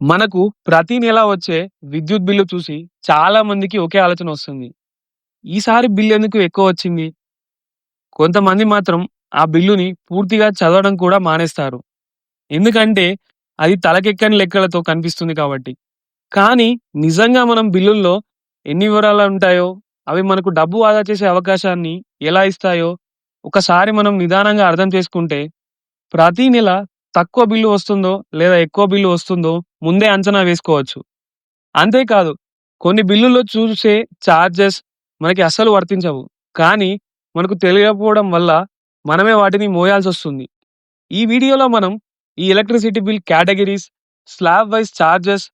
మనకు ప్రతి నెల వచ్చే విద్యుత్ బిల్లు చూసి చాలా మందికి ఒకే ఆలోచన వస్తుంది. ఈసారి బిల్లు ఎందుకు ఎక్కువ వచ్చింది? కొంతమంది మాత్రం ఆ బిల్లుని పూర్తిగా చదవడం కూడా మానేస్తారు. ఎందుకంటే అది తలకెక్కని లెక్కలతో కనిపిస్తుంది కాబట్టి. కానీ నిజంగా మనం బిల్లుల్లో ఎన్ని వివరాలు ఉంటాయో, అవి మనకు డబ్బు ఆదా చేసే అవకాశాన్ని ఎలా ఇస్తాయో ఒకసారి మనం నిదానంగా అర్థం చేసుకుంటే ప్రతి నెల తక్కువ బిల్లు వస్తుందో లేదా ఎక్కువ బిల్లు వస్తుందో ముందే అంచనా వేసుకోవచ్చు. అంతేకాదు కొన్ని బిల్లుల్లో చూసే ఛార్జెస్ మనకి అస్సలు వర్తించవు. కానీ మనకు తెలియకపోవడం వల్ల మనమే వాటిని మోయాల్సొస్తుంది. ఈ వీడియోలో మనం ఈ electricity bill categories slab wise charges,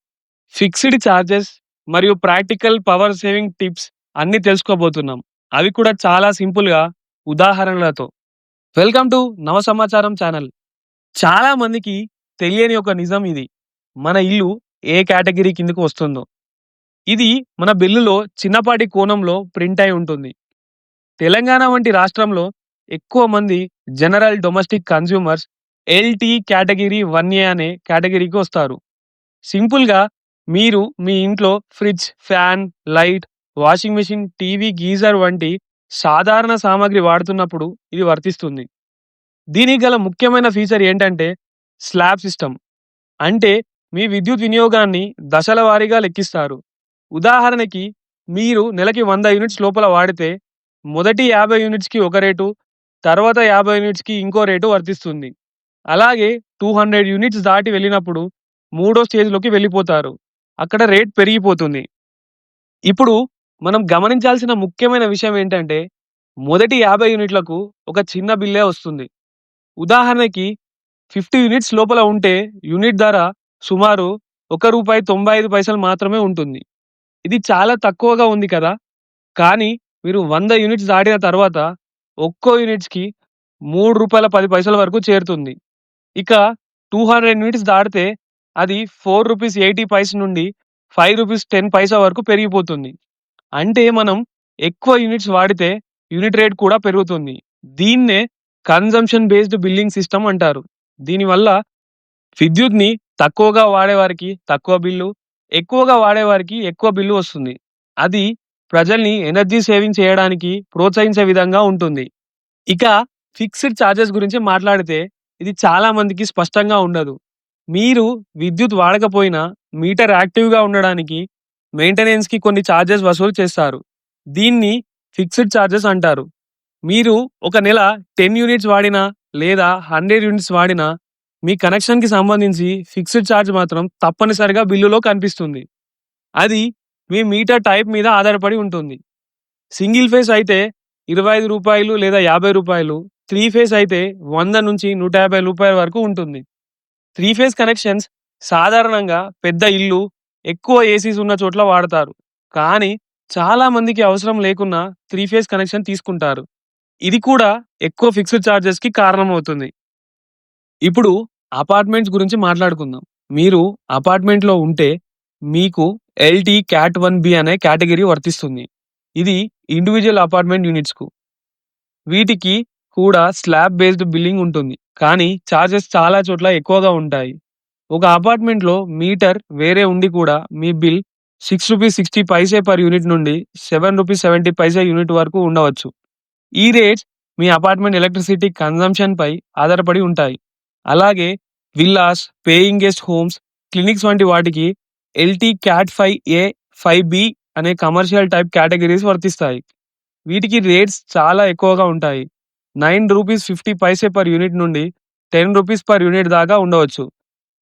fixed charges మరియు ప్రాక్టికల్ పవర్ సేవింగ్ టిప్స్ అన్నీ తెలుసుకోబోతున్నాం. అవి కూడా చాలా సింపుల్‌గా ఉదాహరణలతో. వెల్కమ్ టు నవ సమాచారం ఛానల్. చాలా మందికి తెలియని ఒక నిజం ఇది. మన ఇల్లు ఏ కేటగిరీ కిందకు వస్తుందో. ఇది మన బిల్లులో చిన్నపాటి కోణంలో ప్రింట్ అయి ఉంటుంది. తెలంగాణ వంటి రాష్ట్రంలో ఎక్కువ మంది general domestic consumers LT category 1ఏ అనే కేటగిరీకి వస్తారు. సింపుల్‌గా మీరు మీ ఇంట్లో fridge, fan, light, washing machine, TV, geyser వంటి సాధారణ సామాగ్రి వాడుతున్నప్పుడు ఇది వర్తిస్తుంది. దీనికి గల ముఖ్యమైన ఫీచర్ ఏంటంటే స్లాబ్ సిస్టమ్. అంటే మీ విద్యుత్ వినియోగాన్ని దశల వారీగా లెక్కిస్తారు. ఉదాహరణకి మీరు నెలకి వంద యూనిట్స్ లోపల వాడితే మొదటి 50 యూనిట్స్‌కి ఒక రేటు, తర్వాత 50 యూనిట్స్‌కి ఇంకో రేటు వర్తిస్తుంది. అలాగే 200 యూనిట్స్ దాటి వెళ్ళినప్పుడు మూడో స్టేజ్‌లోకి వెళ్ళిపోతారు. అక్కడ రేట్ పెరిగిపోతుంది. ఇప్పుడు మనం గమనించాల్సిన ముఖ్యమైన విషయం ఏంటంటే మొదటి 50 యూనిట్లకు ఒక చిన్న బిల్లే వస్తుంది. ఉదాహరణకి 50 యూనిట్స్ లోపల ఉంటే యూనిట్ ధర సుమారు ఒక రూపాయి తొంభై ఐదు పైసలు మాత్రమే ఉంటుంది. ఇది చాలా తక్కువగా ఉంది కదా! కానీ మీరు వంద యూనిట్స్ దాటిన తర్వాత ఒక్కో యూనిట్స్‌కి రూ. 3.10 వరకు చేరుతుంది. ఇక 200 యూనిట్స్ దాటితే అది ఫోర్ రూపీస్ ఎయిటీ పైస నుండి ఫైవ్ రూపీస్ టెన్ పైసా వరకు పెరిగిపోతుంది. అంటే మనం ఎక్కువ యూనిట్స్ వాడితే యూనిట్ రేట్ కూడా పెరుగుతుంది. దీన్నే కన్జంప్షన్ బేస్డ్ బిల్లింగ్ సిస్టమ్ అంటారు. దీనివల్ల విద్యుత్‌ని తక్కువగా వాడేవారికి తక్కువ బిల్లు, ఎక్కువగా వాడేవారికి ఎక్కువ బిల్లు వస్తుంది. అది ప్రజల్ని ఎనర్జీ సేవింగ్ చేయడానికి ప్రోత్సహించే విధంగా ఉంటుంది. ఇక ఫిక్స్డ్ ఛార్జెస్ గురించి మాట్లాడితే ఇది చాలా మందికి స్పష్టంగా ఉండదు. మీరు విద్యుత్ వాడకపోయినా మీటర్ యాక్టివ్‌గా ఉండడానికి మెయింటెనెన్స్‌కి కొన్ని ఛార్జెస్ వసూలు చేస్తారు. దీన్ని ఫిక్స్డ్ ఛార్జెస్ అంటారు. మీరు ఒక నెల 10 యూనిట్స్ వాడినా లేదా 100 యూనిట్స్ వాడినా మీ కనెక్షన్‌కి సంబంధించి ఫిక్స్డ్ ఛార్జ్ మాత్రం తప్పనిసరిగా బిల్లులో కనిపిస్తుంది. అది మీ మీటర్ టైప్ మీద ఆధారపడి ఉంటుంది. సింగిల్ ఫేస్ అయితే ఇరవై ఐదు రూపాయలు లేదా యాభై రూపాయలు త్రీ ఫేస్ అయితే వంద నుంచి నూట యాభై రూపాయల వరకు ఉంటుంది. త్రీ ఫేస్ కనెక్షన్స్ సాధారణంగా పెద్ద ఇల్లు, ఎక్కువ ఏసీస్ ఉన్న చోట్ల వాడతారు. కానీ చాలా మందికి అవసరం లేకున్నా త్రీ ఫేస్ కనెక్షన్ తీసుకుంటారు. ఇది కూడా ఎక్కువ ఫిక్స్డ్ చార్జెస్‌కి కారణమవుతుంది. ఇప్పుడు అపార్ట్మెంట్స్ గురించి మాట్లాడుకుందాం. మీరు అపార్ట్మెంట్‌లో ఉంటే మీకు ఎల్టీ క్యాట్ వన్ బి అనే కేటగిరీ వర్తిస్తుంది. ఇది ఇండివిజువల్ అపార్ట్మెంట్ యూనిట్స్‌కు. వీటికి కూడా స్లాబ్ బేస్డ్ బిల్లింగ్ ఉంటుంది. కానీ ఛార్జెస్ చాలా చోట్ల ఎక్కువగా ఉంటాయి. ఒక అపార్ట్మెంట్‌లో మీటర్ వేరే ఉండి కూడా మీ bill six rupees sixty paise per unit నుండి seven rupees seventy paise unit వరకు ఉండవచ్చు. ఈ రేట్స్ మీ అపార్ట్మెంట్ ఎలక్ట్రిసిటీ కన్జంప్షన్‌పై ఆధారపడి ఉంటాయి. అలాగే villas, paying guest homes, clinics వంటి వాటికి ఎల్టీ క్యాట్ 5ఏ, 5బి అనే కమర్షియల్ టైప్ కేటగిరీస్ వర్తిస్తాయి. వీటికి రేట్స్ చాలా ఎక్కువగా ఉంటాయి. Nine rupees fifty paise per unit నుండి టెన్ రూపీస్ పర్ యూనిట్ దాకా ఉండవచ్చు.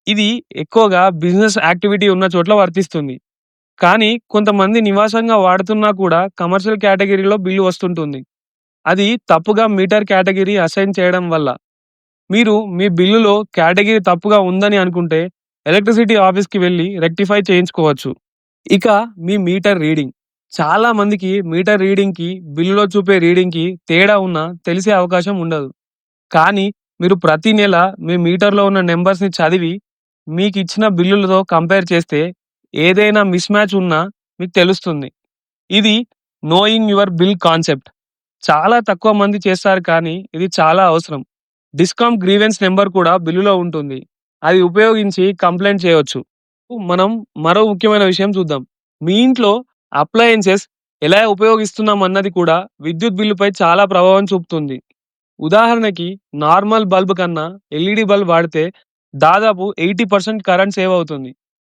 ఇది ఎక్కువగా బిజినెస్ యాక్టివిటీ ఉన్న చోట్ల వర్తిస్తుంది. కానీ కొంతమంది నివాసంగా వాడుతున్నా కూడా కమర్షియల్ కేటగిరీలో బిల్లు వస్తుంటుంది. అది తప్పుగా మీటర్ కేటగిరీ అసైన్ చేయడం వల్ల. మీరు మీ బిల్లులో కేటగిరీ తప్పుగా ఉందని అనుకుంటే ఎలక్ట్రిసిటీ ఆఫీస్‌కి వెళ్ళి రెక్టిఫై చేయించుకోవచ్చు. ఇక మీ మీటర్ రీడింగ్. చాలా మందికి మీటర్ రీడింగ్‌కి, బిల్లులో చూపే రీడింగ్‌కి తేడా ఉన్నా తెలిసే అవకాశం ఉండదు. కానీ మీరు ప్రతి నెల మీ మీటర్‌లో ఉన్న నెంబర్స్ని చదివి మీకు ఇచ్చిన బిల్లులతో కంపేర్ చేస్తే ఏదైనా మిస్ మ్యాచ్ ఉన్నా మీకు తెలుస్తుంది. ఇది నోయింగ్ యువర్ బిల్ కాన్సెప్ట్. చాలా తక్కువ మంది చేస్తారు కానీ ఇది చాలా అవసరం. డిస్కామ్ గ్రీవెన్స్ నంబర్ కూడా బిల్లులో ఉంటుంది. అది ఉపయోగించి కంప్లెయింట్ చేయొచ్చు. మనం మరో ముఖ్యమైన విషయం చూద్దాం. మీ ఇంట్లో అప్లయెన్సెస్ ఎలా ఉపయోగిస్తున్నాం అన్నది కూడా విద్యుత్ బిల్లుపై చాలా ప్రభావం చూపుతుంది. ఉదాహరణకి నార్మల్ బల్బ్ కన్నా ఎల్ఈడీ బల్బ్ వాడితే దాదాపు 80% కరెంట్ సేవ్ అవుతుంది.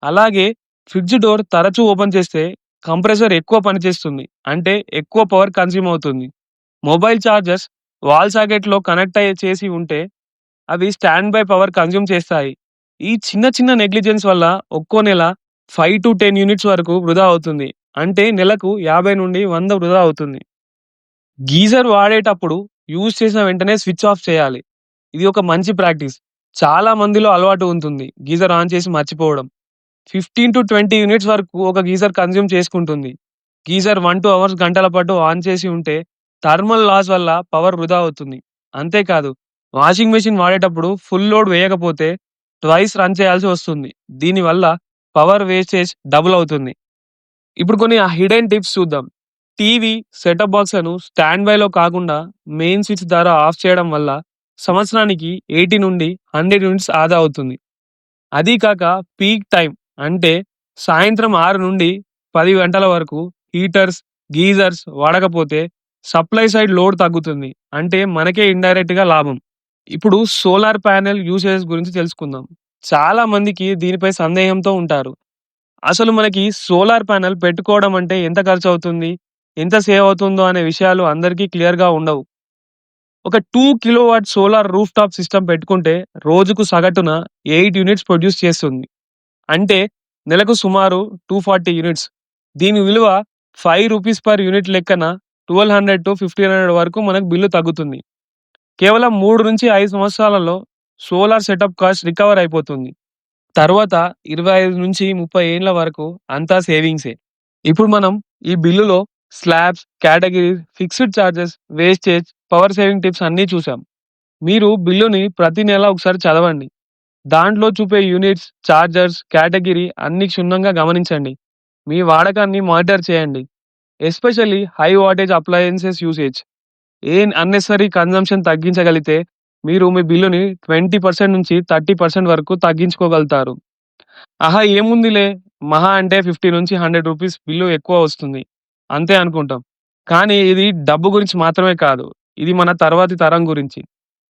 అలాగే ఫ్రిడ్జ్ డోర్ తరచూ ఓపెన్ చేస్తే కంప్రెసర్ ఎక్కువ పనిచేస్తుంది. అంటే ఎక్కువ పవర్ కన్జ్యూమ్ అవుతుంది. మొబైల్ చార్జర్స్ వాల్ సాకెట్‌లో కనెక్ట్ అయ్యి చేసి ఉంటే అవి స్టాండ్ బై పవర్ కన్జ్యూమ్ చేస్తాయి. ఈ చిన్న చిన్న నెగ్లిజెన్స్ వల్ల ఒక్కో నెల 5-10 యూనిట్స్ వరకు వృధా అవుతుంది. అంటే నెలకు 50-100 వృధా అవుతుంది. గీజర్ వాడేటప్పుడు యూజ్ చేసిన వెంటనే స్విచ్ ఆఫ్ చేయాలి. ఇది ఒక మంచి ప్రాక్టీస్. చాలా మందిలో అలవాటు ఉంటుంది. గీజర్ ఆన్ చేసి మర్చిపోవడం. 15-20 యూనిట్స్ వరకు ఒక గీజర్ కన్జ్యూమ్ చేసుకుంటుంది. గీజర్ 1-2 అవర్స్ గంటల పాటు ఆన్ చేసి ఉంటే థర్మల్ లాస్ వల్ల పవర్ వృధా అవుతుంది. అంతేకాదు వాషింగ్ మెషిన్ వాడేటప్పుడు ఫుల్ లోడ్ వేయకపోతే ట్వైస్ రన్ చేయాల్సి వస్తుంది. దీనివల్ల పవర్ వేస్టేజ్ డబుల్ అవుతుంది. ఇప్పుడు కొన్ని హిడెన్ టిప్స్ చూద్దాం. టీవీ, సెటప్ బాక్స్‌లను స్టాండ్ బైలో కాకుండా మెయిన్ స్విచ్ ద్వారా ఆఫ్ చేయడం వల్ల సంవత్సరానికి 80-100 యూనిట్స్ ఆదా అవుతుంది. అదీ కాక పీక్ టైం అంటే సాయంత్రం 6-10 గంటల వరకు హీటర్స్, గీజర్స్ వాడకపోతే సప్లై సైడ్ లోడ్ తగ్గుతుంది. అంటే మనకే ఇండైరెక్ట్‌గా లాభం. ఇప్పుడు సోలార్ ప్యానెల్ యూసేజెస్ గురించి తెలుసుకుందాం. చాలా మందికి దీనిపై సందేహంతో ఉంటారు. అసలు మనకి సోలార్ ప్యానెల్ పెట్టుకోవడం అంటే ఎంత ఖర్చు అవుతుంది ఎంత సేవ్ అవుతుందో అనే విషయాలు అందరికీ క్లియర్‌గా ఉండవు. ఒక 2 కిలోవాట్ సోలార్ రూఫ్‌టాప్ సిస్టమ్ పెట్టుకుంటే రోజుకు సగటున ఎయిట్ యూనిట్స్ ప్రొడ్యూస్ చేస్తుంది. అంటే నెలకు సుమారు 240 యూనిట్స్. దీని విలువ ఫైవ్ రూపీస్ పర్ యూనిట్ లెక్కన 1200-1500 వరకు మనకు బిల్లు తగ్గుతుంది. కేవలం 3-5 సంవత్సరాలలో సోలార్ సెటప్ కాస్ట్ రికవర్ అయిపోతుంది. తర్వాత 25-30 ఏండ్ల వరకు అంతా సేవింగ్సే. ఇప్పుడు మనం ఈ బిల్లులో slabs, categories, fixed charges, wastage, power saving tips అన్నీ చూసాం. మీరు బిల్లుని ప్రతి నెల ఒకసారి చదవండి. దాంట్లో చూపే యూనిట్స్, చార్జర్స్, కేటగిరీ అన్ని క్షుణ్ణంగా గమనించండి. మీ వాడకాన్ని మానిటర్ చేయండి. Especially high wattage appliances usage. ఏ అన్నెసరీ కన్జంప్షన్ తగ్గించగలిగితే మీరు మీ బిల్లుని 20%-30% వరకు తగ్గించుకోగలుగుతారు. ఆహా! ఏముందిలే మహా అంటే 50-100 రూపీస్ బిల్లు ఎక్కువ వస్తుంది. అంతే అనుకుంటాం. కానీ ఇది డబ్బు గురించి మాత్రమే కాదు. ఇది మన తర్వాతి తరం గురించి.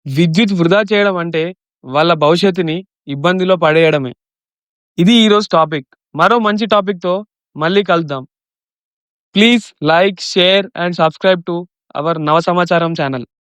విద్యుత్ వృధా చేయడం అంటే వాళ్ళ భవిష్యత్తుని ఇబ్బందిలో పడేయడమే. ఇది ఈరోజు టాపిక్. మరో మంచి టాపిక్‌తో మళ్ళీ కలుద్దాం. Please like, share and subscribe to our Navasamacharam channel.